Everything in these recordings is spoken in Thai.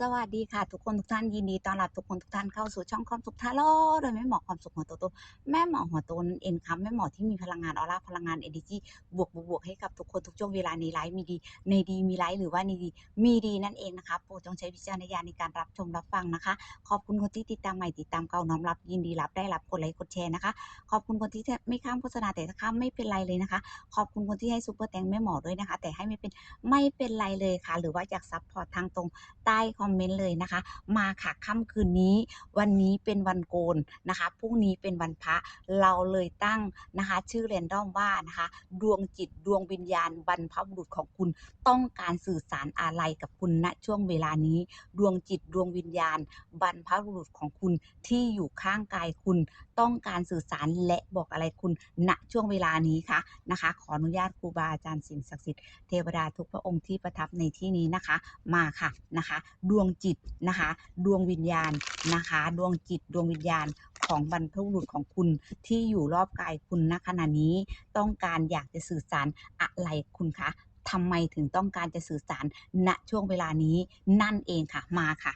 สวัสดีค่ะ ทุกคนทุกท่านยินดีต้อนรับทุกคนทุกท่านเข้าสู่ช่องความสุขทาโร่โดยแม่หมอความสุขหัวโตโตแม่หมอหัวโตนั่นเองครับแม่หมอที่มีพลังงานออร่าพลังงานเอเนจีบวกบวกบวกให้กับทุกคนทุกช่วงเวลาในไลฟ์มีดี ในดีมีไลฟ์หรือว่าในดีมีดีนั่นเองนะคะโปรดจงใช้วิจารณญาณในการรับชมรับฟังนะคะ ขอบคุณคนที่ติดตามใหม่ติดตามเก่าน้อมรับยินดีรับได้รับกดไลค์กดแชร์นะคะ ขอบคุณคนที่ไม่ข้ามโฆษณาแต่ถ้าข้ามไม่เป็นไรเลยนะคะ ขอบคุณคนที่ให้ซูเปอร์แตงแม่หมอด้วยนะคะ แต่ให้ไม่เป็นไม่เป็นไรเลยค่ะ หรือว่าอยากซัพพอร์ตทางตรงใต้คอมเมนต์เลยนะคะ มาค่ะค่ำคืนนี้ วันนี้เป็นวันโกนนะคะพรุ่งนี้เป็นวันพระเราเลยตั้งนะคะ ชื่อเรนดอมว่านะคะ ดวงจิตดวงวิญญาณบรรพบุรุษของคุณต้องการสื่อสารอะไรกับคุณณช่วงเวลานี้ ดวงจิตดวงวิญญาณ บรรพบุรุษของคุณที่อยู่ข้างกายคุณต้องการสื่อสารและบอกอะไรคุณณช่วงเวลานี้ค่ะนะคะ ขออนุญาตครูบาอาจารย์สิ่งศักดิ์สิทธิ์เทวดาทุกพระองค์ที่ประทับในที่นี้นะคะ มาค่ะนะคะดวงจิตนะคะ ดวงวิญญาณนะคะ ดวงจิตดวงวิญญาณของบรรพบุรุษของคุณที่อยู่รอบกายคุณณขณะนี้ต้องการอยากจะสื่อสารอะไรคุณคะทำไมถึงต้องการจะสื่อสารณช่วงเวลานี้นั่นเองค่ะมาค่ะ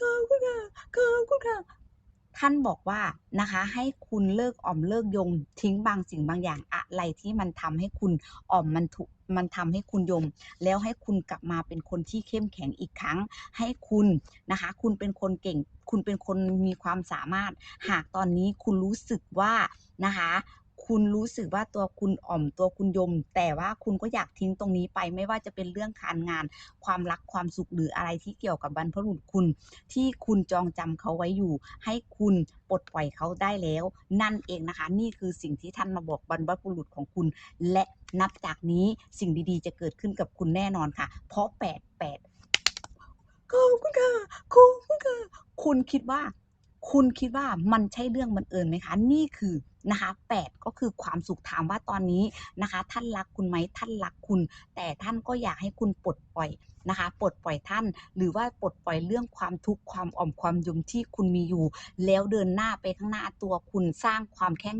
ขอบคุณค่ะขอบคุณค่ะท่านบอกว่านะคะให้คุณเลิกอ่อมเลิกยงทิ้งบางสิ่งบางอย่างอะไรที่มันทำให้คุณอ่อมมันถูก มันทำให้คุณยม แล้วให้คุณกลับมาเป็นคนที่เข้มแข็งอีกครั้ง ให้คุณนะคะ คุณเป็นคนเก่ง คุณเป็นคนมีความสามารถ หากตอนนี้คุณรู้สึกว่านะคะ คุณรู้สึกว่าตัวคุณอ่อมตัวคุณยม แต่ว่าคุณก็อยากทิ้งตรงนี้ไป ไม่ว่าจะเป็นเรื่องการงาน ความรักความสุขหรืออะไรที่เกี่ยวกับบรรพบุรุษคุณ ที่คุณจองจำเขาไว้อยู่ ให้คุณปลดปล่อยเขาได้แล้ว นั่นเองนะคะ นี่คือสิ่งที่ท่านมาบอกบรรพบุรุษของคุณ และนับจากนี้สิ่งดีๆ จะเกิดขึ้นกับคุณแน่นอนค่ะ เพราะแปดแปดขอบคุณค่ะขอบคุณค่ะคุณคิดว่า คุณคิดว่ามันใช่เรื่องบังเอิญไหมคะ นี่คือนะคะแปดก็คือความสุขถามว่าตอนนี้นะคะ ท่านรักคุณไหมท่านรักคุณ แต่ท่านก็อยากให้คุณปลดปล่อย นะคะปลดปล่อยท่าน หรือว่าปลดปล่อยเรื่องความทุกข์ความอ่อมความยมที่คุณมีอยู่ แล้วเดินหน้าไปข้างหน้าตัวคุณสร้างความแข็ง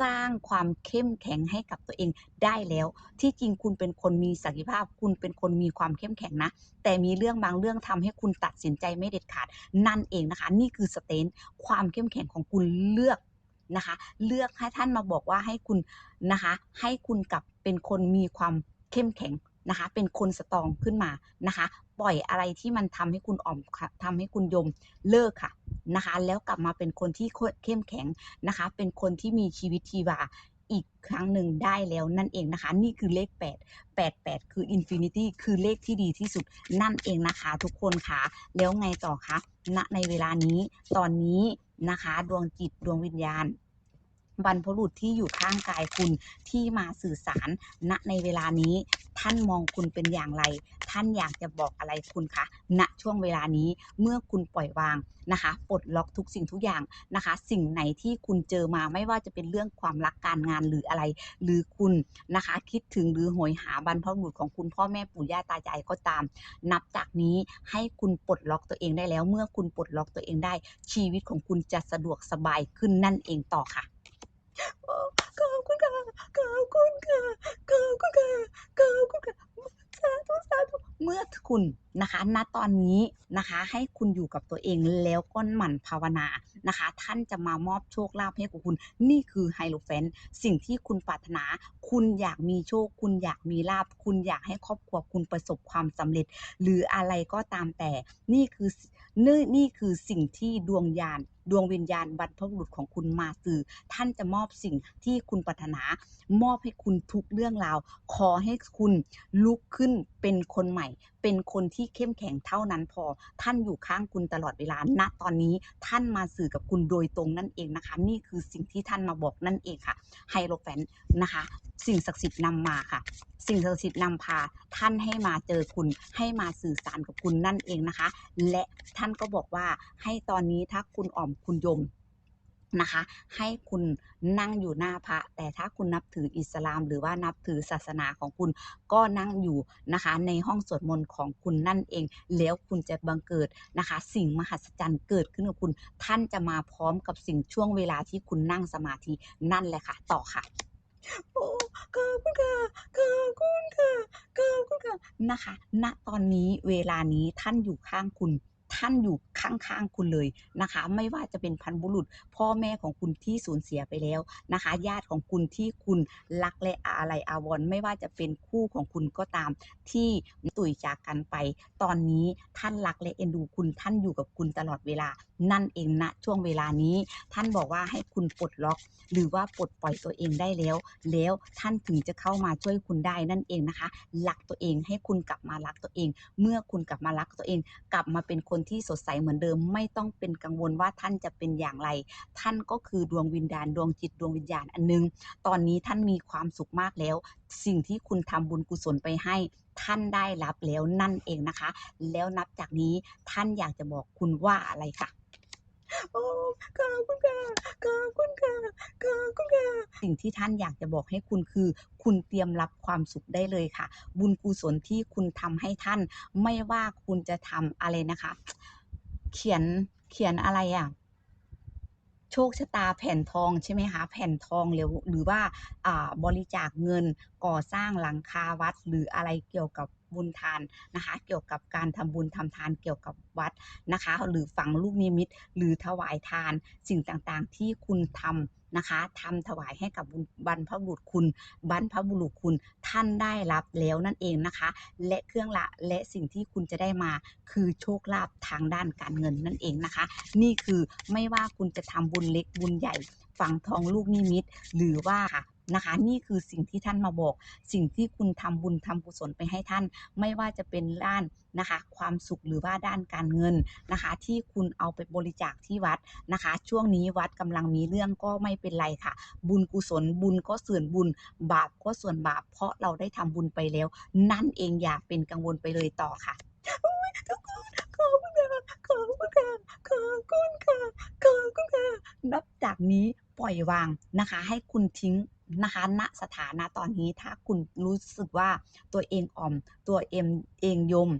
สร้างความเข้มแข็งให้กับตัวเองได้แล้ว ที่จริงคุณเป็นคนมีศักยภาพ คุณเป็นคนมีความเข้มแข็งนะ แต่มีเรื่องบางเรื่องทำให้คุณตัดสินใจไม่เด็ดขาด นั่นเองนะคะ นี่คือสเตนความเข้มแข็งของคุณเลือกนะคะ เลือกให้ท่านมาบอกว่าให้คุณนะคะ ให้คุณกลับเป็นคนมีความเข้มแข็ง นะคะ เป็นคนสตองขึ้นมานะคะ ปล่อยอะไรที่มันทำให้คุณอ่อมค่ะทำให้คุณยมเลิกค่ะนะคะ แล้วกลับมาเป็นคนที่เข้มแข็งนะคะ เป็นคนที่มีชีวิตชีวาอีกครั้งหนึ่งได้แล้วนั่นเองนะคะ นี่คือเลข 8 8 8 คือ Infinity คือเลขที่ดีที่สุดนั่นเองนะคะ ทุกคนคะแล้วไงต่อคะณในเวลานี้ตอนนี้นะคะ ดวงจิตดวงวิญญาณ บรรพบุรุษที่อยู่ข้างกายคุณที่มาสื่อสารณในเวลานี้ ท่านมองคุณเป็นอย่างไร ท่านอยากจะบอกอะไรคุณคะณช่วงเวลานี้เมื่อคุณปล่อยวางนะคะปลดล็อกทุกสิ่งทุกอย่างนะคะ สิ่งไหนที่คุณเจอมาไม่ว่าจะเป็นเรื่องความรักการงานหรืออะไร หรือคุณนะคะ คิดถึงหรือโหยหาบรรพบุรุษของคุณพ่อแม่ปู่ย่าตายายก็ตาม นับจากนี้ให้คุณปลดล็อกตัวเองได้แล้ว เมื่อคุณปลดล็อกตัวเองได้ ชีวิตของคุณจะสะดวกสบายขึ้นนั่นเองต่อค่ะ ขอบคุณค่ะขอบคุณค่ะขอบคุณค่ะขอบคุณค่ะสาธุสาธุเมื่อคุณนะคะณตอนนี้นะคะให้คุณอยู่กับตัวเองแล้วก็หมั่นภาวนานะคะ ท่านจะมามอบโชคลาภให้กับคุณ นี่คือไฮโลแฟนสิ่งที่คุณปรารถนา คุณอยากมีโชค คุณอยากมีลาภคุณอยากให้ครอบครัวคุณประสบความสำเร็จ หรืออะไรก็ตามแต่ นี่คือนี่นี่คือสิ่งที่ดวงญาณดวงวิญญาณบรรพบุรุษของคุณมาสื่อ ท่านจะมอบสิ่งที่คุณปรารถนา มอบให้คุณทุกเรื่องราว ขอให้คุณลุกขึ้นเป็นคนใหม่เป็นคนที่เข้มแข็งเท่านั้นพอ ท่านอยู่ข้างคุณตลอดเวลาณตอนนี้ท่านมาสื่อกับคุณโดยตรงนั่นเองนะคะ นี่คือสิ่งที่ท่านมาบอกนั่นเองค่ะไฮโลแฟนนะคะ สิ่งศักดิ์สิทธิ์นำมาค่ะ สิ่งศักดิ์สิทธิ์นำพา ท่านให้มาเจอคุณให้มาสื่อสารกับคุณนั่นเองนะคะ และท่านก็บอกว่าให้ตอนนี้ถ้าคุณอ่อมคุณยม นะคะ ให้คุณนั่งอยู่หน้าพระ แต่ถ้าคุณนับถืออิสลาม หรือว่านับถือศาสนาของคุณก็นั่งอยู่นะคะ ในห้องสวดมนต์ของคุณนั่นเอง แล้วคุณจะบังเกิดนะคะ สิ่งมหัศจรรย์เกิดขึ้นกับคุณ ท่านจะมาพร้อมกับสิ่งช่วงเวลาที่คุณนั่งสมาธินั่นแหละค่ะ ต่อค่ะโอ้ขอบคุณค่ะขอบคุณค่ะขอบคุณค่ะนะคะ ณตอนนี้เวลานี้ท่านอยู่ข้างคุณ ท่านอยู่ข้างๆคุณเลยนะคะ ไม่ว่าจะเป็นพันธุ์บุรุษ พ่อแม่ของคุณที่สูญเสียไปแล้วนะคะ ญาติของคุณที่คุณรักและอะไรอาวรไม่ว่าจะเป็นคู่ของคุณก็ตามที่ตุยจากกันไป ตอนนี้ท่านรักและเอ็นดูคุณท่านอยู่กับคุณตลอดเวลา นั่นเองนะช่วงเวลานี้ ท่านบอกว่าให้คุณปลดล็อก หรือว่าปลดปล่อยตัวเองได้แล้ว แล้วท่านถึงจะเข้ามาช่วยคุณได้นั่นเองนะคะรักตัวเองให้คุณกลับมารักตัวเอง เมื่อคุณกลับมารักตัวเอง กลับมาเป็นคนที่สดใสเหมือนเดิม ไม่ต้องเป็นกังวลว่าท่านจะเป็นอย่างไร ท่านก็คือดวงวิญญาณดวงจิตดวงวิญญาณอันนึง ตอนนี้ท่านมีความสุขมากแล้ว สิ่งที่คุณทำบุญกุศลไปให้ท่านได้รับแล้วนั่นเองนะคะ แล้วนับจากนี้ท่านอยากจะบอกคุณว่าอะไรค่ะ โอ้ขอบคุณค่ะขอบคุณค่ะขอบคุณค่ะสิ่งที่ท่านอยากจะบอกให้คุณคือ คุณเตรียมรับความสุขได้เลยค่ะ บุญกุศลที่คุณทำให้ท่าน ไม่ว่าคุณจะทำอะไรนะคะ เขียนเขียนอะไรอะโชคชะตาแผ่นทองใช่ไหมคะแผ่นทองหรือหรือว่าอ่าบริจาคเงินก่อสร้างหลังคาวัดหรืออะไรเกี่ยวกับ บุญทานนะคะ เกี่ยวกับการทำบุญทำทานเกี่ยวกับวัดนะคะ หรือฝังลูกนิมิต หรือถวายทานสิ่งต่างๆ ที่คุณทำนะคะทำถวายให้กับบรรพบุรุษคุณ บรรพบุรุษคุณท่านได้รับแล้วนั่นเองนะคะ และเครื่องละและสิ่งที่คุณจะได้มาคือโชคลาภทางด้านการเงินนั่นเองนะคะ นี่คือไม่ว่าคุณจะทำบุญเล็กบุญใหญ่ ฝังทองลูกนิมิตหรือว่าค่ะนะคะ นี่คือสิ่งที่ท่านมาบอก สิ่งที่คุณทำบุญทำกุศลไปให้ท่าน ไม่ว่าจะเป็นด้านนะคะ ความสุขหรือว่าด้านการเงินนะคะ ที่คุณเอาไปบริจาคที่วัดนะคะ ช่วงนี้วัดกำลังมีเรื่องก็ไม่เป็นไรค่ะ บุญกุศลบุญก็ส่วนบุญ บาปก็ส่วนบาป เพราะเราได้ทำบุญไปแล้ว นั่นเองอย่าเป็นกังวลไปเลยต่อค่ะทุกคนขอบคุณค่ะขอบคุณค่ะขอบคุณค่ะขอบคุณค่ะนับจากนี้ ล่อยวางนะคะ ให้คุณทิ้งนะคะณสถานะตอนนี้ถ้าคุณรู้สึกว่าตัวเองอ่อม ตัวเองเองยม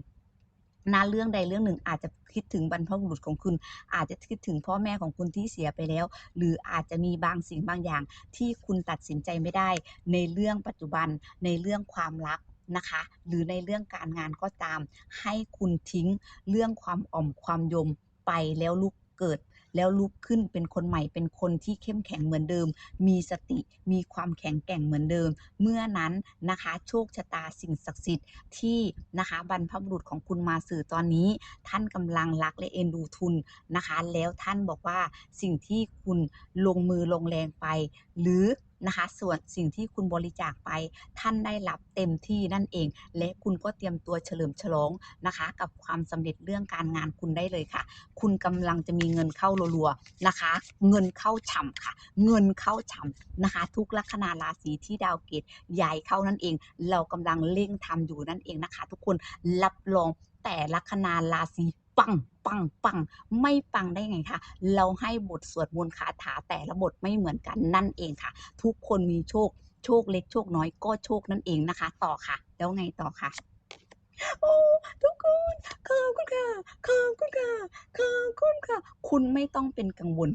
ณเรื่องใดเรื่องหนึ่งอาจจะคิดถึงบรรพบุรุษของคุณ อาจจะคิดถึงพ่อแม่ของคุณที่เสียไปแล้ว หรืออาจจะมีบางสิ่งบางอย่างที่คุณตัดสินใจไม่ได้ ในเรื่องปัจจุบันในเรื่องความรักนะคะ หรือในเรื่องการงานก็ตาม ให้คุณทิ้งเรื่องความอ่อมความยมไปแล้วลุกเกิด แล้วลุกขึ้นเป็นคนใหม่เป็นคนที่เข้มแข็งเหมือนเดิม มีสติมีความแข็งแกร่งเหมือนเดิม เมื่อนั้นนะคะโชคชะตาสิ่งศักดิ์สิทธิ์ที่นะคะบรรพบุรุษของคุณมาสื่อตอนนี้ ท่านกำลังรักและเอ็นดูทุนนะคะ แล้วท่านบอกว่าสิ่งที่คุณลงมือลงแรงไป หรือ นะคะ ส่วนสิ่งที่คุณบริจาคไปท่านได้รับเต็มที่นั่นเอง และคุณก็เตรียมตัวเฉลิมฉลองนะคะ กับความสำเร็จเรื่องการงานคุณได้เลยค่ะ คุณกำลังจะมีเงินเข้ารัวๆนะคะ เงินเข้าฉ่ำค่ะ เงินเข้าฉ่ำนะคะ ทุกลัคนาราศีที่ดาวเกตย้ายเข้านั่นเอง เรากำลังเร่งทำอยู่นั่นเองนะคะ ทุกคนรับรองแต่ลัคนาราศี ปังปังปังไม่ปังได้ไงคะเราให้บทสวดมนต์คาถาแต่ละบทไม่เหมือนกันนั่นเองค่ะ ทุกคนมีโชค โชคเล็กโชคน้อยก็โชคนั่นเองนะคะ ต่อค่ะ แล้วไงต่อค่ะโอ้ทุกคนขอบคุณค่ะขอบคุณค่ะขอบคุณค่ะ คุณไม่ต้องเป็นกังวล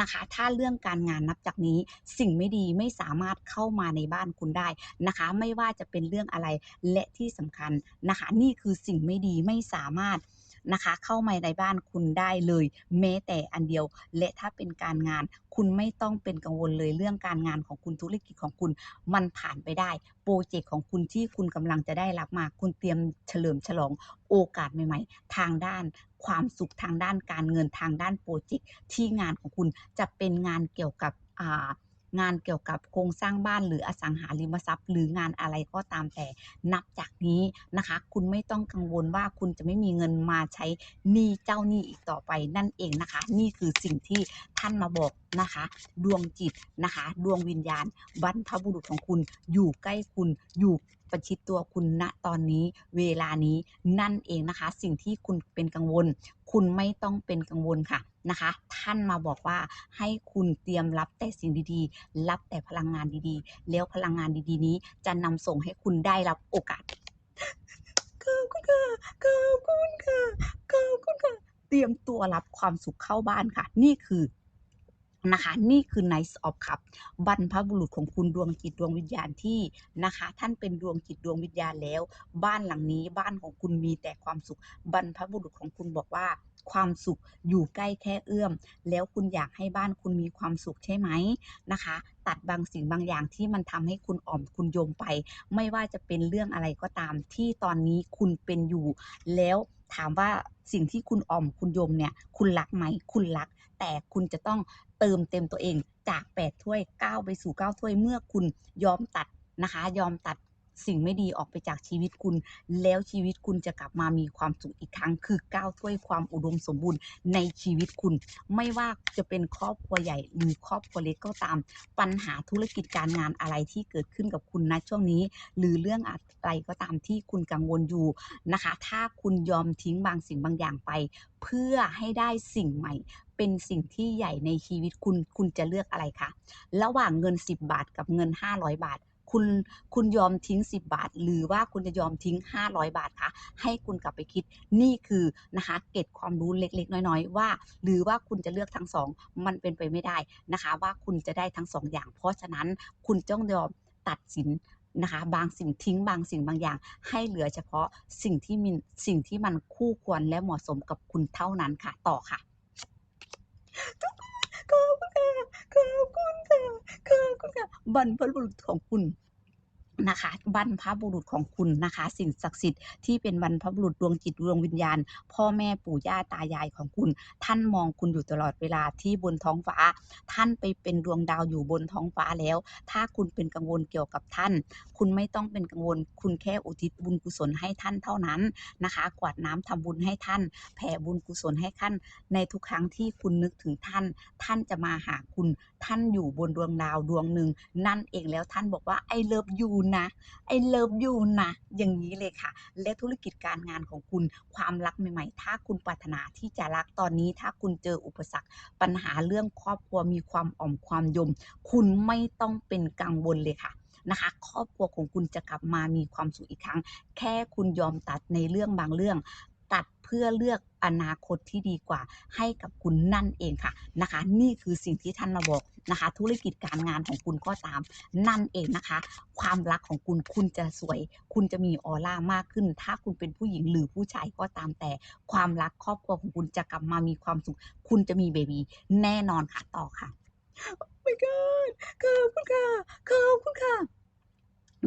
นะคะ ถ้าเรื่องการงานนับจากนี้สิ่งไม่ดีไม่สามารถเข้ามาในบ้านคุณได้นะคะ ไม่ว่าจะเป็นเรื่องอะไรและที่สำคัญนะคะ นี่คือสิ่งไม่ดีไม่สามารถ นะคะ เข้ามาในบ้านคุณได้เลย แม้แต่อันเดียว และถ้าเป็นการงาน คุณไม่ต้องเป็นกังวลเลยเรื่องการงานของคุณธุรกิจของคุณมันผ่านไปได้ โปรเจกต์ของคุณที่คุณกำลังจะได้รับมา คุณเตรียมเฉลิมฉลองโอกาสใหม่ ๆ ทางด้านความสุขทางด้านการเงินทางด้านโปรเจกต์ที่งานของคุณจะเป็นงานเกี่ยวกับอ่า งานเกี่ยวกับโครงสร้างบ้านหรืออสังหาริมทรัพย์ หรืองานอะไรก็ตามแต่นับจากนี้นะคะ คุณไม่ต้องกังวลว่าคุณจะไม่มีเงินมาใช้หนี้เจ้าหนี้อีกต่อไปนั่นเองนะคะ นี่คือสิ่งที่ท่านมาบอกนะคะ ดวงจิตนะคะ ดวงวิญญาณบรรพบุรุษของคุณอยู่ใกล้คุณอยู่ประชิดตัวคุณณตอนนี้เวลานี้นั่นเองนะคะ สิ่งที่คุณเป็นกังวล คุณไม่ต้องเป็นกังวลค่ะ นะคะ ท่านมาบอกว่าให้คุณเตรียมรับแต่สิ่งดีๆ รับแต่พลังงานดีๆ แล้วพลังงานดีๆ นี้จะนำส่งให้คุณได้รับโอกาสขอบคุณค่ะขอบคุณค่ะขอบคุณค่ะ เตรียมตัวรับความสุขเข้าบ้านค่ะ นี่คือนะคะนี่คือ Knight of Cup บรรพบุรุษของคุณดวงจิตดวงวิญญาณที่นะคะ ท่านเป็นดวงจิตดวงวิญญาณแล้ว บ้านหลังนี้บ้านของคุณมีแต่ความสุขบรรพบุรุษของคุณบอกว่า ความสุขอยู่ใกล้แค่เอื้อม แล้วคุณอยากให้บ้านคุณมีความสุขใช่ไหมนะคะ ตัดบางสิ่งบางอย่างที่มันทำให้คุณอ่อมคุณโยมไป ไม่ว่าจะเป็นเรื่องอะไรก็ตามที่ตอนนี้คุณเป็นอยู่ แล้วถามว่าสิ่งที่คุณอ่อมคุณโยมเนี่ย คุณรักไหมคุณรัก แต่คุณจะต้องเติมเต็มตัวเองจาก 8 ถ้วยก้าไปสู่ 9 ถ้วยเมื่อคุณยอมตัดนะคะ ยอมตัด สิ่งไม่ดีออกไปจากชีวิตคุณ แล้วชีวิตคุณจะกลับมามีความสุขอีกครั้ง คือก้าวถ้วยความอุดมสมบูรณ์ในชีวิตคุณ ไม่ว่าจะเป็นครอบครัวใหญ่หรือครอบครัวเล็กก็ตาม ปัญหาธุรกิจการงานอะไรที่เกิดขึ้นกับคุณณช่วงนี้ หรือเรื่องอะไรก็ตามที่คุณกังวลอยู่นะคะ ถ้าคุณยอมทิ้งบางสิ่งบางอย่างไป เพื่อให้ได้สิ่งใหม่เป็นสิ่งที่ใหญ่ในชีวิตคุณ คุณจะเลือกอะไรคะ ระหว่างเงิน 10 บาทกับเงิน 500 บาท คุณคุณยอมทิ้ง 10 บาท หรือว่าคุณจะยอมทิ้ง 500 บาทคะให้คุณกลับไปคิดนี่คือนะคะเก็ดความรู้เล็กๆ น้อยๆ ว่า หรือว่าคุณจะเลือกทั้งสองมันเป็นไปไม่ได้นะคะ ว่าคุณจะได้ทั้งสองอย่าง เพราะฉะนั้นคุณต้องยอมตัดสินนะคะบางสิ่งทิ้งบางสิ่งบางอย่าง ให้เหลือเฉพาะสิ่งที่มีสิ่งที่มันคู่ควรและเหมาะสมกับคุณเท่านั้นค่ะ ต่อค่ะขอบคุณค่ะขอบคุณค่ะขอบคุณค่ะบรรพบุรุษของคุณ นะคะบรรพบุรุษของคุณนะคะ สิ่งศักดิ์สิทธิ์ที่เป็นบรรพบุรุษดวงจิตดวงวิญญาณ พ่อแม่ปู่ย่าตายายของคุณ ท่านมองคุณอยู่ตลอดเวลาที่บนท้องฟ้า ท่านไปเป็นดวงดาวอยู่บนท้องฟ้าแล้ว ถ้าคุณเป็นกังวลเกี่ยวกับท่าน คุณไม่ต้องเป็นกังวล คุณแค่อุทิศบุญกุศลให้ท่านเท่านั้นนะคะ กวาดน้ำทำบุญให้ท่าน แผ่บุญกุศลให้ท่าน ในทุกครั้งที่คุณนึกถึงท่าน ท่านจะมาหาคุณ ท่านอยู่บนดวงดาวดวงหนึ่งนั่นเองแล้วท่านบอกว่า I love you นะ I love you นะอย่างนี้เลยค่ะ และธุรกิจการงานของคุณความรักใหม่ๆ ถ้าคุณปรารถนาที่จะรักตอนนี้ ถ้าคุณเจออุปสรรค ปัญหาเรื่องครอบครัวมีความอ่อมความยม คุณไม่ต้องเป็นกังวลเลยค่ะนะคะครอบครัวของคุณจะกลับมามีความสุขอีกครั้ง แค่คุณยอมตัดในเรื่องบางเรื่อง ตัดเพื่อเลือกอนาคตที่ดีกว่า ให้กับคุณนั่นเองค่ะนะคะ นี่คือสิ่งที่ท่านมาบอก นะคะ ธุรกิจการงานของคุณก็ตามนั่นเองนะคะ ความรักของคุณคุณจะสวย คุณจะมีออร่ามากขึ้น ถ้าคุณเป็นผู้หญิงหรือผู้ชายก็ตามแต่ ความรักครอบครัวของคุณจะกลับมามีความสุข คุณจะมีเบบีแน่นอนค่ะต่อค่ะ Oh my god ขอบคุณค่ะขอบคุณค่ะ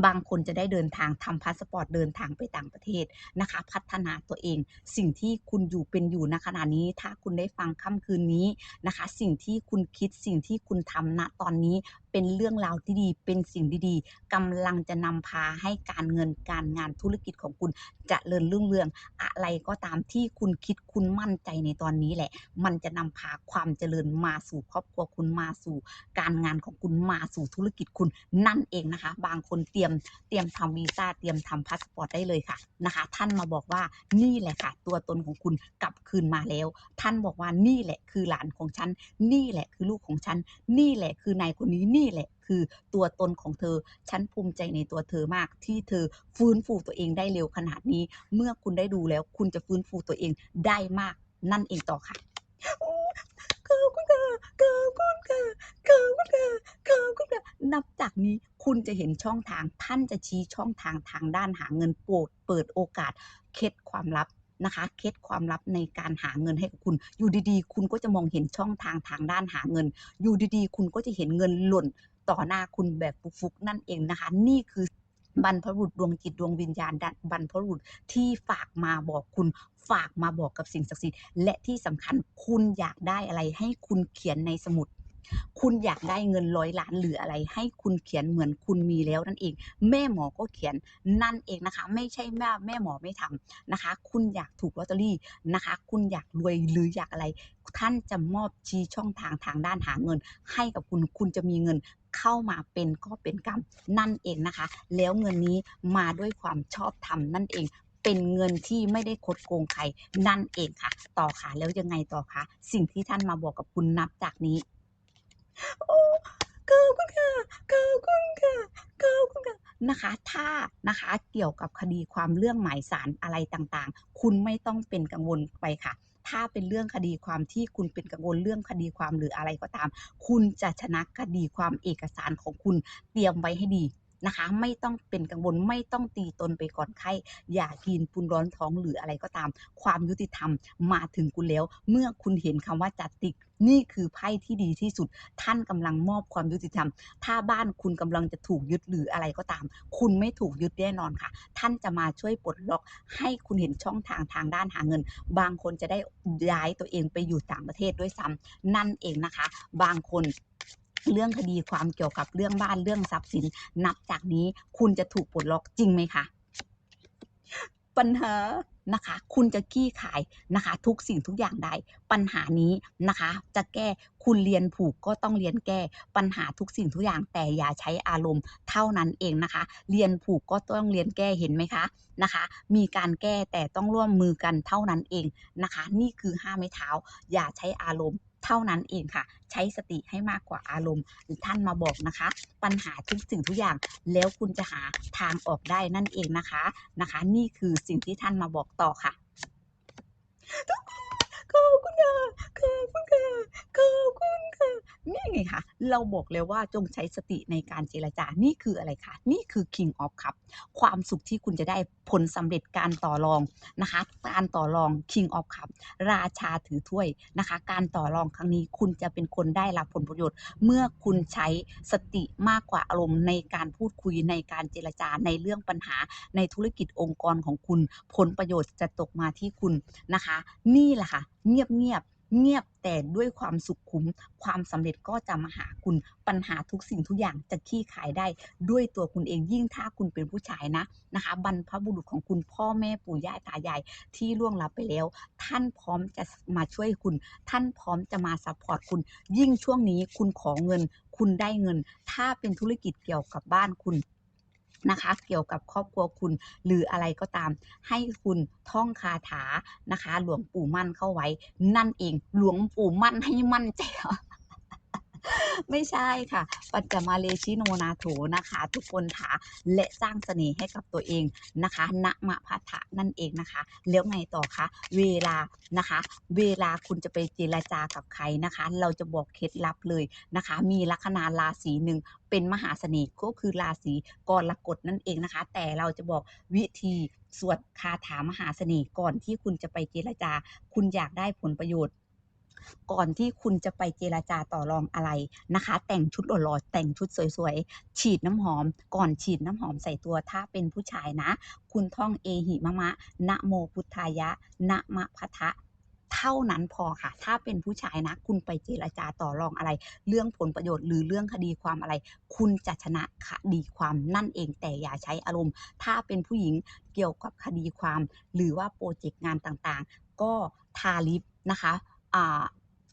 บางคนจะได้เดินทางทำพาสปอร์ตเดินทางไปต่างประเทศนะคะ พัฒนาตัวเอง สิ่งที่คุณอยู่เป็นอยู่ณขณะนี้ ถ้าคุณได้ฟังค่ำคืนนี้นะคะ สิ่งที่คุณคิดสิ่งที่คุณทำณตอนนี้เป็นเรื่องราวที่ดี เป็นสิ่งดีๆกำลังจะนำพาให้การเงินการงานธุรกิจของคุณเจะเริญรุ่งเรือง อะไรก็ตามที่คุณคิดคุณมั่นใจในตอนนี้แหละ มันจะนำพาความเจริญมาสู่ครอบครัวคุณมาสู่การงานของคุณมาสู่ธุรกิจคุณนั่นเองนะคะ บางคนเตรียมเตรียมทำวีซ่าเตรียมทำพาสปอร์ตได้เลยค่ะนะคะ ท่านมาบอกว่านี่แหละค่ะ ตัวตนของคุณกลับคืนมาแล้ว ท่านบอกว่านี่แหละคือหลานของฉัน นี่แหละคือลูกของฉัน นี่แหละคือนายคนนี้นี่แหละคือตัวตนของเธอ ฉันภูมิใจในตัวเธอมากที่เธอฟื้นฟูตัวเองได้เร็วขนาดนี้ เมื่อคุณได้ดูแล้ว คุณจะฟื้นฟูตัวเองได้มากนั่นเองต่อค่ะขอบคุณค่ะขอบคุณค่ะขอบคุณค่ะขอบคุณค่ะนับจากนี้คุณจะเห็นช่องทาง ท่านจะชี้ช่องทางทางด้านหาเงินโปรดเปิดโอกาส เคล็ดความลับ นะคะ เคล็ดความลับในการหาเงินให้กับคุณ อยู่ดีๆ คุณก็จะมองเห็นช่องทางทางด้านหาเงิน อยู่ดีๆ คุณก็จะเห็นเงินหล่นต่อหน้าคุณแบบฟุกๆนั่นเองนะคะ นี่คือบรรพบุรุษดวงจิตดวงวิญญาณด้านบรรพบุรุษที่ฝากมาบอกคุณฝากมาบอกกับสิ่งศักดิ์สิทธิ์และที่สำคัญคุณอยากได้อะไรให้คุณเขียนในสมุด คุณอยากได้เงินร้อยล้านหรืออะไร ให้คุณเขียนเหมือนคุณมีแล้วนั่นเอง แม่หมอก็เขียนนั่นเองนะคะ ไม่ใช่แม่แม่หมอไม่ทำนะคะ คุณอยากถูกลอตเตอรี่นะคะ คุณอยากรวยหรืออยากอะไร ท่านจะมอบชี้ช่องทางทางด้านหาเงิน ให้กับคุณคุณจะมีเงินเข้ามาเป็นก็เป็นกรรมนั่นเองนะคะ แล้วเงินนี้มาด้วยความชอบธรรมนั่นเองเป็นเงินที่ไม่ได้คดโกงใครนั่นเองค่ะ ต่อค่ะแล้วยังไงต่อคะสิ่งที่ท่านมาบอกกับคุณนับจากนี้ โอ้ขอบคุณค่ะขอบคุณค่ะขอบคุณค่ะนะคะ ถ้านะคะเกี่ยวกับคดีความเรื่องหมายสารอะไรต่างๆ คุณไม่ต้องเป็นกังวลไปค่ะ ถ้าเป็นเรื่องคดีความที่คุณเป็นกังวลเรื่องคดีความหรืออะไรก็ตาม คุณจะชนะคดีความเอกสารของคุณเตรียมไว้ให้ดี นะคะ ไม่ต้องเป็นกังวลไม่ต้องตีตนไปก่อนไข้อย่ากินปุนร้อนท้องหรืออะไรก็ตาม ความยุติธรรมมาถึงคุณแล้ว เมื่อคุณเห็นคำว่าจัดติกนี่คือไพ่ที่ดีที่สุด ท่านกำลังมอบความยุติธรรม ถ้าบ้านคุณกำลังจะถูกยึดหรืออะไรก็ตาม คุณไม่ถูกยึดแน่นอนค่ะ ท่านจะมาช่วยปลดล็อก ให้คุณเห็นช่องทางทางด้านหาเงิน บางคนจะได้ย้ายตัวเองไปอยู่ต่างประเทศด้วยซ้ำนั่นเองนะคะ บางคน เรื่องคดีความเกี่ยวกับเรื่องบ้านเรื่องทรัพย์สิน นับจากนี้คุณจะถูกปลดล็อกจริงไหมคะ ปัญหานะคะ คุณจะขี้ขายนะคะ ทุกสิ่งทุกอย่างได้ ปัญหานี้นะคะ จะแก้คุณเรียนผูกก็ต้องเรียนแก้ ปัญหาทุกสิ่งทุกอย่างแต่อย่าใช้อารมณ์เท่านั้นเองนะคะ เรียนผูกก็ต้องเรียนแก้เห็นไหมคะนะคะ มีการแก้แต่ต้องร่วมมือกันเท่านั้นเองนะคะ นี่คือห้าไม้เท้า อย่าใช้อารมณ์ เท่านั้นเองค่ะ ใช้สติให้มากกว่าอารมณ์ หรือท่านมาบอกนะคะ ปัญหาทุกสิ่งทุกอย่างแล้วคุณจะหาทางออกได้นั่นเองนะคะนะคะ นี่คือสิ่งที่ท่านมาบอกต่อค่ะทุกคน ขอบคุณค่ะขอบคุณค่ะขอบคุณค่ะนี่ไงคะเราบอกเลยว่าจงใช้สติในการเจรจานี่คืออะไรคะนี่คือ King of Cup ความสุขที่คุณจะได้ผลสำเร็จการต่อรองนะคะ การต่อรอง King of Cup ราชาถือถ้วยนะคะ การต่อรองครั้งนี้คุณจะเป็นคนได้รับผลประโยชน์ เมื่อคุณใช้สติมากกว่าอารมณ์ในการพูดคุยในการเจรจาในเรื่องปัญหาในธุรกิจองค์กรของคุณ ผลประโยชน์จะตกมาที่คุณนะคะ นี่แหละค่ะเงียบเงียบเงียบแต่ด้วยความสุขคุ้มความสำเร็จก็จะมาหาคุณปัญหาทุกสิ่งทุกอย่างจะขี้ขายได้ ด้วยตัวคุณเองยิ่งถ้าคุณเป็นผู้ชายนะนะคะ บรรพบุรุษของคุณพ่อแม่ปู่ย่าตายายที่ล่วงลับไปแล้ว ท่านพร้อมจะมาช่วยคุณ ท่านพร้อมจะมาซัพพอร์ตคุณ ยิ่งช่วงนี้คุณขอเงิน คุณได้เงิน ถ้าเป็นธุรกิจเกี่ยวกับบ้านคุณ นะคะ เกี่ยวกับครอบครัวคุณ หรืออะไรก็ตาม ให้คุณท่องคาถานะคะ หลวงปู่มั่นเข้าไว้ นั่นเองหลวงปู่มั่นให้มั่นใจ ไม่ใช่ค่ะ ปัจจมาเลชิโนนาโถนะคะ ทุกคนค่ะและสร้างเสน่ห์ให้กับตัวเองนะคะณมะพัทะนั่นเองนะคะ แล้วไงต่อคะ เวลานะคะ เวลาคุณจะไปเจรจากับใครนะคะ เราจะบอกเคล็ดลับเลยนะคะ มีลัคนาราศีหนึ่งเป็นมหาเสน่ห์ก็คือราศีกรกฎนั่นเองนะคะ แต่เราจะบอกวิธีสวดคาถามหาเสน่ห์ก่อนที่คุณจะไปเจรจา คุณอยากได้ผลประโยชน์ ก่อนที่คุณจะไปเจราจาต่อรองอะไรนะคะ แต่งชุดหล่อๆแต่งชุดสวยๆ ฉีดน้ำหอม ก่อนฉีดน้ำหอมใส่ตัวถ้าเป็นผู้ชายนะ คุณท่องเอหิมะมะนะโมพุทธายะนะมะพะทะเท่านั้นพอค่ะ ถ้าเป็นผู้ชายนะ คุณไปเจราจาต่อรองอะไร เรื่องผลประโยชน์หรือเรื่องคดีความอะไร คุณจะชนะคดีความนั่นเองแต่อย่าใช้อารมณ์ ถ้าเป็นผู้หญิงเกี่ยวกับคดีความ หรือว่าโปรเจกต์งานต่างๆ ก็ทาลิปนะคะ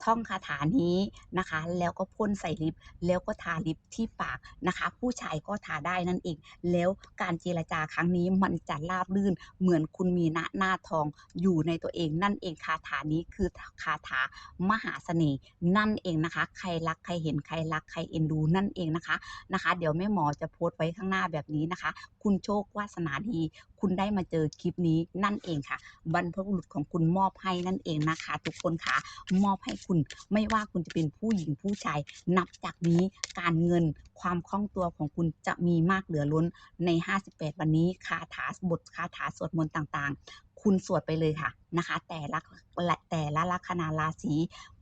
ท่องคาถานี้นะคะ แล้วก็พ่นใส่ลิปแล้วก็ทาลิปที่ปากนะคะ ผู้ชายก็ทาได้นั่นเอง แล้วการเจรจาครั้งนี้มันจะราบรื่นเหมือนคุณมีหน้าหน้าทองอยู่ในตัวเองนั่นเองคาถานี้คือคาถามหาเสน่ห์นั่นเองนะคะ ใครรักใครเห็นใครรักใครเอ็นดูนั่นเองนะคะนะคะ เดี๋ยวแม่หมอจะโพสต์ไว้ข้างหน้าแบบนี้นะคะ คุณโชควาสนาดี คุณได้มาเจอคลิปนี้นั่นเองค่ะ บรรพบุรุษของคุณมอบให้นั่นเองนะคะ ทุกคนค่ะมอบให้คุณไม่ว่าคุณจะเป็นผู้หญิงผู้ชาย นับจากนี้การเงินความคล่องตัวของคุณจะมีมากเหลือล้นใน 58 วันนี้คาถาบทคาถาสวดมนต์ต่างๆ คุณสวดไปเลยค่ะนะคะ แต่ละและแต่ละลัคนาราศี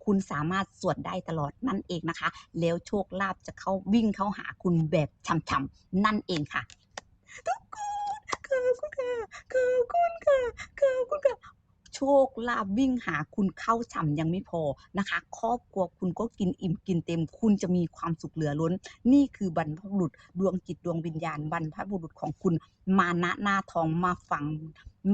คุณสามารถสวดได้ตลอดนั่นเองนะคะ แล้วโชคลาภจะเข้าวิ่งเข้าหาคุณแบบช่ำๆนั่นเองค่ะ ทุกคน ขอบคุณค่ะขอบคุณค่ะขอบคุณค่ะโชคลาภวิ่งหาคุณเข้าฉ่ำยังไม่พอนะคะ ครอบครัวคุณก็กินอิ่มกินเต็ม คุณจะมีความสุขเหลือล้น นี่คือบรรพบุรุษดวงจิตดวงวิญญาณบรรพบุรุษของคุณ มาณหน้าทองมาฝัง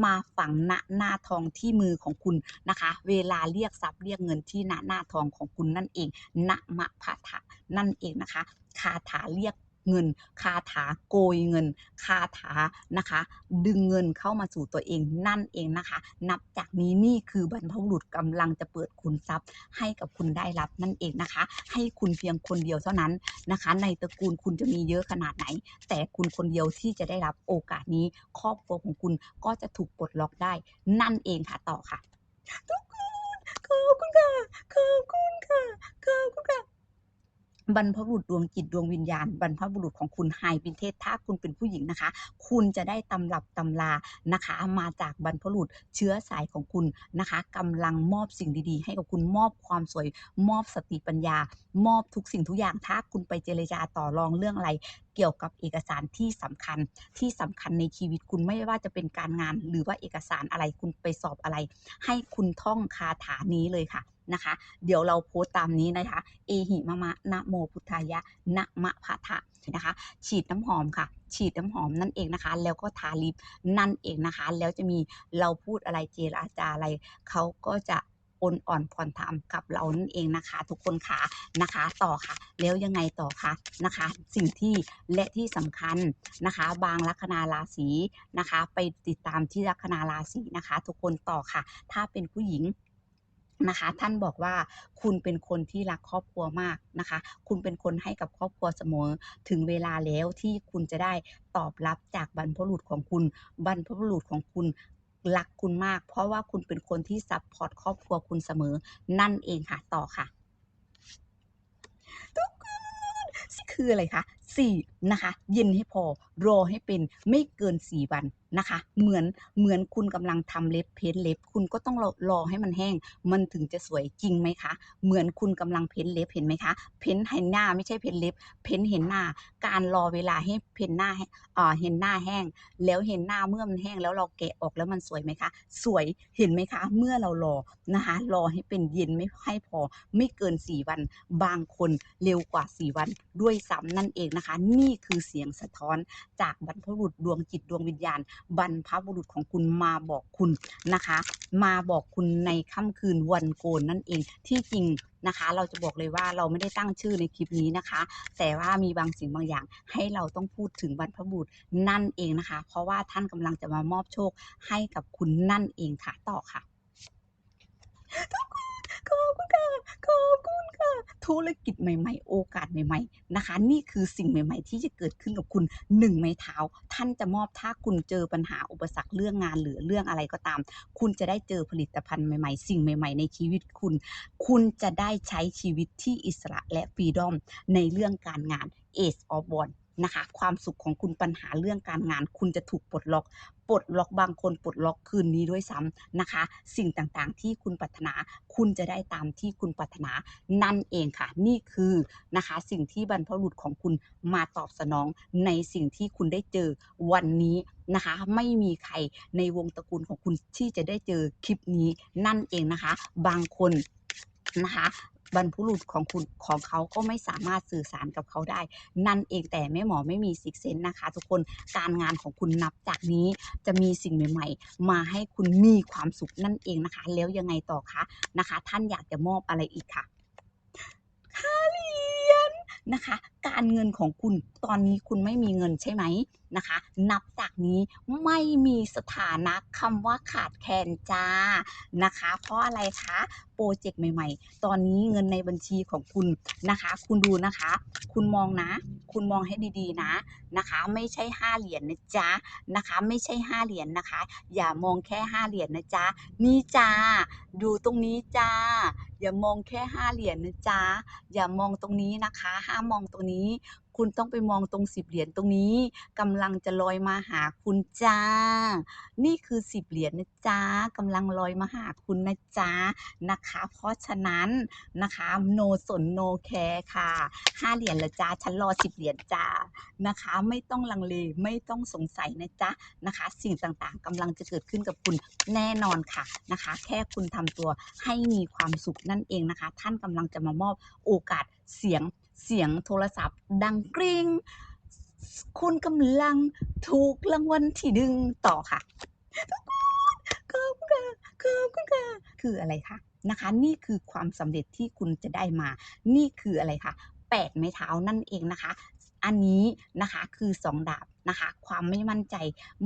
มาฝังณหน้าทองที่มือของคุณนะคะ เวลาเรียกทรัพย์เรียกเงินที่ณหน้าทองของคุณนั่นเองณมะพะทะนั่นเองนะคะ คาถาเรียก เงิน คาถาโกยเงิน คาถานะคะ ดึงเงินเข้ามาสู่ตัวเองนั่นเองนะคะ นับจากนี้นี่คือบรรพบุรุษกำลังจะเปิดคุณทรัพย์ ให้กับคุณได้รับนั่นเองนะคะ ให้คุณเพียงคนเดียวเท่านั้นนะคะ ในตระกูลคุณจะมีเยอะขนาดไหน แต่คุณคนเดียวที่จะได้รับโอกาสนี้ ครอบครัวของคุณก็จะถูกปลดล็อกได้ นั่นเองค่ะต่อค่ะทุกคนขอบคุณค่ะขอบคุณค่ะขอบคุณค่ะ บรรพบุรุษดวงจิตดวงวิญญาณ บรรพบุรุษของคุณไฮปินเทศถ้าคุณเป็นผู้หญิงนะคะ คุณจะได้ตำรับตำรานะคะ มาจากบรรพบุรุษเชื้อสายของคุณนะคะกำลังมอบสิ่งดีๆ ให้กับคุณมอบความสวย มอบสติปัญญา มอบทุกสิ่งทุกอย่างถ้าคุณไปเจรจาต่อรองเรื่องอะไรเกี่ยวกับเอกสารที่สำคัญที่สำคัญในชีวิตคุณไม่ว่าจะเป็นการงาน หรือว่าเอกสารอะไรคุณไปสอบอะไร ให้คุณท่องคาถานี้เลยค่ะ นะคะ เดี๋ยวเราโพสต์ตามนี้นะคะเอหิมะมะนะโมพุทธายะนะมะพะทะนะคะ ฉีดน้ำหอมค่ะ ฉีดน้ำหอมนั่นเองนะคะ แล้วก็ทาลิปนั่นเองนะคะ แล้วจะมีเราพูดอะไรเจรจาอะไรเขาก็จะโอนอ่อนผ่อนทำกับเรานั่นเองนะคะ ทุกคนค่ะนะคะ ต่อค่ะ แล้วยังไงต่อคะนะคะ สิ่งที่และที่สำคัญนะคะ บางลัคนาราศีนะคะ ไปติดตามที่ลัคนาราศีนะคะ ทุกคนต่อค่ะ ถ้าเป็นผู้หญิง นะคะ ท่านบอกว่าคุณเป็นคนที่รักครอบครัวมากนะคะ คุณเป็นคนให้กับครอบครัวเสมอ ถึงเวลาแล้วที่คุณจะได้ตอบรับจากบรรพบุรุษของคุณ บรรพบุรุษของคุณรักคุณมาก เพราะว่าคุณเป็นคนที่ซัพพอร์ตครอบครัวคุณเสมอ นั่นเองค่ะต่อค่ะทุกคนคืออะไรคะสี่นะคะ เย็นให้พอรอให้เป็นไม่เกินสี่วัน นะคะ เหมือนเหมือนคุณกำลังทำเล็บเพ้นเล็บ คุณก็ต้องรอรอให้มันแห้ง มันถึงจะสวยจริงไหมคะ เหมือนคุณกำลังเพ้นเล็บเห็นไหมคะ เพ้นเห็นหน้าไม่ใช่เพ้นเล็บ เพ้นเห็นหน้า การรอเวลาให้เพ้นหน้าอ่าเห็นหน้าแห้ง แล้วเห็นหน้าเมื่อมันแห้งแล้วเราแกะออกแล้วมันสวยไหมคะ สวยเห็นไหมคะ เมื่อเรารอนะคะ รอให้เป็นเย็นไม่ให้พอ ไม่เกิน 4 วัน บางคนเร็วกว่า 4 วันด้วยซ้ำนั่นเองนะคะ นี่คือเสียงสะท้อนจากบรรพบุรุษดวงจิตดวงวิญญาณบรรพบุรุษของคุณมาบอกคุณนะคะ มาบอกคุณในค่ำคืนวันโกนนั่นเองที่จริงนะคะ เราจะบอกเลยว่าเราไม่ได้ตั้งชื่อในคลิปนี้นะคะ แต่ว่ามีบางสิ่งบางอย่าง ให้เราต้องพูดถึงบรรพบุรุษนั่นเองนะคะ เพราะว่าท่านกำลังจะมามอบโชคให้กับคุณนั่นเองค่ะ ต่อค่ะ ขอบคุณค่ะ ขอบคุณค่ะ ธุรกิจใหม่ ๆ โอกาสใหม่ ๆ นะคะ นี่คือสิ่งใหม่ ๆ ที่จะเกิดขึ้นกับคุณหนึ่งไม้เท้า ท่านจะมอบถ้าคุณเจอปัญหาอุปสรรคเรื่องงานหรือเรื่องอะไรก็ตาม คุณจะได้เจอผลิตภัณฑ์ใหม่ ๆ สิ่งใหม่ ๆ ในชีวิตคุณ คุณจะได้ใช้ชีวิตที่อิสระและฟรีดอมในเรื่องการงาน Ace of w a n d นะคะ ความสุขของคุณปัญหาเรื่องการงาน คุณจะถูกปลดล็อกปลดล็อกบางคนปลดล็อกคืนนี้ด้วยซ้ำนะคะ สิ่งต่างๆ ที่คุณปรารถนา คุณจะได้ตามที่คุณปรารถนานั่นเองค่ะ นี่คือนะคะ สิ่งที่บรรพบุรุษของคุณมาตอบสนองในสิ่งที่คุณได้เจอวันนี้นะคะ ไม่มีใครในวงตระกูลของคุณที่จะได้เจอคลิปนี้นั่นเองนะคะ บางคนนะคะ บรรพุรุษของคุณของเขาก็ไม่สามารถสื่อสารกับเขาได้ นั่นเองแต่แม่หมอไม่มีซิกเซนนะคะ ทุกคนการงานของคุณนับจากนี้จะมีสิ่งใหม่ ๆ มาให้คุณมีความสุขนั่นเองนะคะ แล้วยังไงต่อคะนะคะ ท่านอยากจะมอบอะไรอีกคะคาเรียนนะคะ การเงินของคุณ ตอนนี้คุณไม่มีเงินใช่ไหมนะคะ นับจากนี้ไม่มีสถานะคำว่าขาดแคลนจ้านะคะ เพราะอะไรคะโปรเจกต์ใหม่ ๆ ตอนนี้เงินในบัญชีของคุณนะคะ คุณดูนะคะ คุณมองนะ คุณมองให้ดีๆนะนะคะ ไม่ใช่ห้าเหรียญนะจ๊ะนะคะ ไม่ใช่ห้าเหรียญนะคะ อย่ามองแค่ห้าเหรียญนะจ๊ะนี่จ้าดูตรงนี้จ้าอย่ามองแค่ห้าเหรียญนะจ๊ะอย่ามองตรงนี้นะคะ ห้ามมองตรงนี้คุณต้องไปมองตรงสิบเหรียญตรงนี้กำลังจะลอยมาหาคุณจ้า นี่คือสิบเหรียญนะจ๊ะกำลังลอยมาหาคุณนะจ๊ะนะคะ เพราะฉะนั้นนะคะโนสนโนแคร์ค่ะห้าเหรียญละจ้าฉันรอสิบเหรียญจ้านะคะ ไม่ต้องลังเลไม่ต้องสงสัยนะจ๊ะนะคะ สิ่งต่างๆกำลังจะเกิดขึ้นกับคุณแน่นอนค่ะนะคะ แค่คุณทำตัวให้มีความสุขนั่นเองนะคะ ท่านกำลังจะมามอบโอกาสเสียง เสียงโทรศัพท์ดังกริ๊งคุณกำลังถูกรางวัลที่ดึงต่อค่ะขอบคุณค่ะขอบคุณค่ะคืออะไรคะนะคะ นี่คือความสำเร็จที่คุณจะได้มา นี่คืออะไรคะแปดไม้เท้านั่นเองนะคะ อันนี้นะคะคือสองดาบนะคะ ความไม่มั่นใจ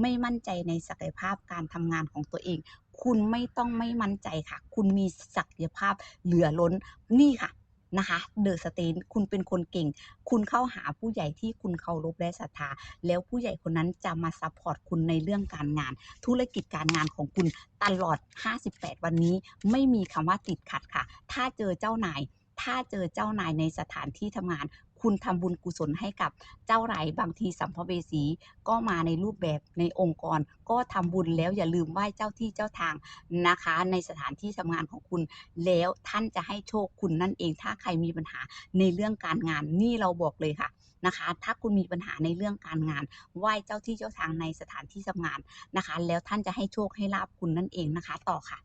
ไม่มั่นใจในศักยภาพการทำงานของตัวเอง คุณไม่ต้องไม่มั่นใจค่ะ คุณมีศักยภาพเหลือล้นนี่ค่ะ นะคะเดอะสเตนคุณเป็นคนเก่ง คุณเข้าหาผู้ใหญ่ที่คุณเคารพและศรัทธา แล้วผู้ใหญ่คนนั้นจะมาซัพพอร์ตคุณในเรื่องการงาน ธุรกิจการงานของคุณตลอด 58 วันนี้ ไม่มีคำว่าติดขัดค่ะ ถ้าเจอเจ้านาย ถ้าเจอเจ้านายในสถานที่ทำงาน คุณทำบุญกุศลให้กับเจ้าไรายบางทีสัมภเวสีก็มาในรูปแบบในองค์กร ก็ทำบุญแล้วอย่าลืมไหว้เจ้าที่เจ้าทางนะคะ ในสถานที่ทำงานของคุณ แล้วท่านจะให้โชคคุณนั่นเอง ถ้าใครมีปัญหาในเรื่องการงานนี่เราบอกเลยค่ะนะคะ ถ้าคุณมีปัญหาในเรื่องการงาน ไหว้เจ้าที่เจ้าทางในสถานที่ทำงานนะคะ แล้วท่านจะให้โชคให้ลาบคุณนั่นเองนะคะ ต่อค่ะ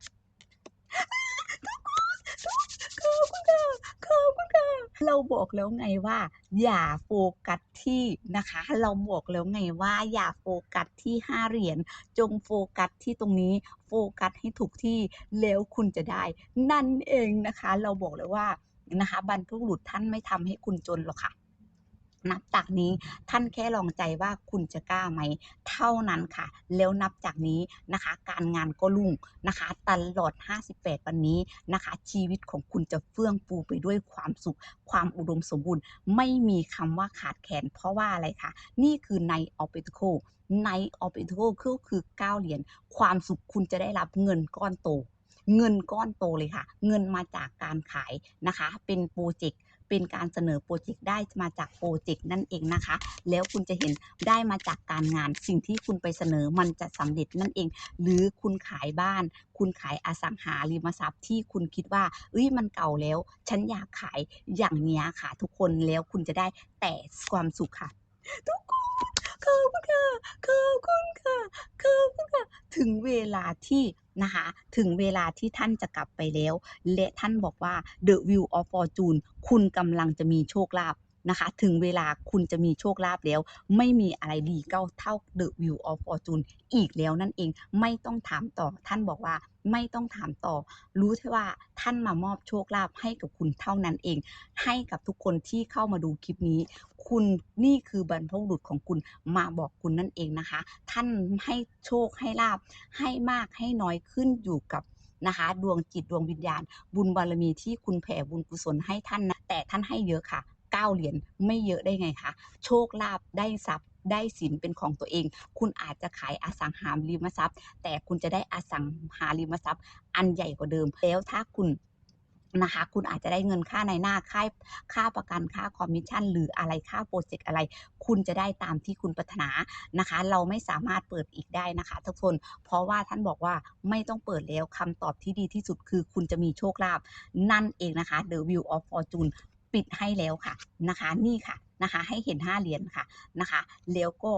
ขอบคุณค่ะขอบคุณค่ะเราบอกแล้วไงว่า อย่าโฟกัสที่นะคะ เราบอกแล้วไงว่า อย่าโฟกัสที่ห้าเหรียญจงโฟกัสที่ตรงนี้ โฟกัสให้ถูกที่แล้วคุณจะได้ นั่นเองนะคะ เราบอกเลยว่านะคะบรรพบุรุษท่านไม่ทำให้คุณจนหรอกค่ะ นับจากนี้ท่านแค่ลองใจว่าคุณจะกล้าไหม เท่านั้นค่ะ แล้วนับจากนี้นะคะ การงานก็รุ่งนะคะตลอด 58 วันนี้นะคะ ชีวิตของคุณจะเฟื่องฟูไปด้วยความสุข ความอุดมสมบูรณ์ ไม่มีคำว่าขาดแคลนเพราะว่าอะไรคะนี่คือในออปเปโคในออปเปโคก็คือ9เหรียญความสุขคุณจะได้รับเงินก้อนโตเงินก้อนโตเลยค่ะ เงินมาจากการขายนะคะ เป็นโปรเจกต์ เป็นการเสนอโปรเจกต์ได้มาจากโปรเจกต์นั่นเองนะคะ แล้วคุณจะเห็นได้มาจากการงานสิ่งที่คุณไปเสนอมันจะสำเร็จนั่นเอง หรือคุณขายบ้าน คุณขายอสังหาริมทรัพย์ที่คุณคิดว่าเอ้ยมันเก่าแล้ว ฉันอยากขายอย่างเนี้ยค่ะ ทุกคนแล้วคุณจะได้แต่ความสุขค่ะ ทุกคน ขอบคุณค่ะขอบคุณค่ะขอบคุณค่ะ ถึงเวลาที่นะคะถึงเวลาที่ท่านจะกลับไปแล้ว และท่านบอกว่า the view of fortune คุณกำลังจะมีโชคลาภ นะคะ ถึงเวลาคุณจะมีโชคลาภแล้ว ไม่มีอะไรดีเก้าเท่า the view of fortune อีกแล้วนั่นเองไม่ต้องถามต่อท่านบอกว่าไม่ต้องถามต่อ รู้แค่ว่าท่านมามอบโชคลาภให้กับคุณเท่านั้นเอง ให้กับทุกคนที่เข้ามาดูคลิปนี้ คุณนี่คือบรรพบุรุษของคุณมาบอกคุณนั่นเองนะคะ ท่านให้โชคให้ลาบให้มากให้น้อยขึ้นอยู่กับนะคะ ดวงจิตดวงวิญญาณ บุญบารมีที่คุณแผ่บุญกุศลให้ท่านนะแต่ท่านให้เยอะค่ะ เก้าเหรียญไม่เยอะได้ไงคะโชคลาภได้ทรัพย์ได้สินเป็นของตัวเอง คุณอาจจะขายอสังหาริมทรัพย์ แต่คุณจะได้อสังหาริมทรัพย์ อันใหญ่กว่าเดิม แล้วถ้าคุณนะคะ คุณอาจจะได้เงินค่าในหน้าค่าค่าประกันค่าคอมมิชชั่น หรืออะไรค่าโปรเจกต์อะไร คุณจะได้ตามที่คุณปรารถนานะคะ เราไม่สามารถเปิดอีกได้นะคะ ทุกคน เพราะว่าท่านบอกว่าไม่ต้องเปิดแล้วคำตอบที่ดีที่สุดคือคุณจะมีโชคลาภนั่นเองนะคะ The View of Fortune ปิดให้แล้วค่ะนะคะนี่ค่ะนะคะ ให้เห็น 5 เหรียญค่ะนะคะ แล้วก็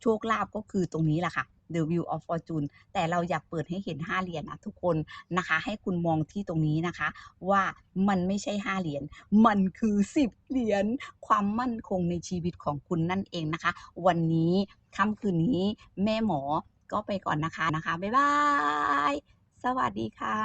โชคลาภก็คือตรงนี้แหละค่ะ The View of Fortune แต่เราอยากเปิดให้เห็น 5 เหรียญนะทุกคนนะคะ ให้คุณมองที่ตรงนี้นะคะ ว่ามันไม่ใช่ 5 เหรียญ มันคือ 10 เหรียญความมั่นคงในชีวิตของคุณนั่นเองนะคะ วันนี้ค่ำคืนนี้แม่หมอก็ไปก่อนนะคะนะคะ บ๊ายบาย สวัสดีค่ะ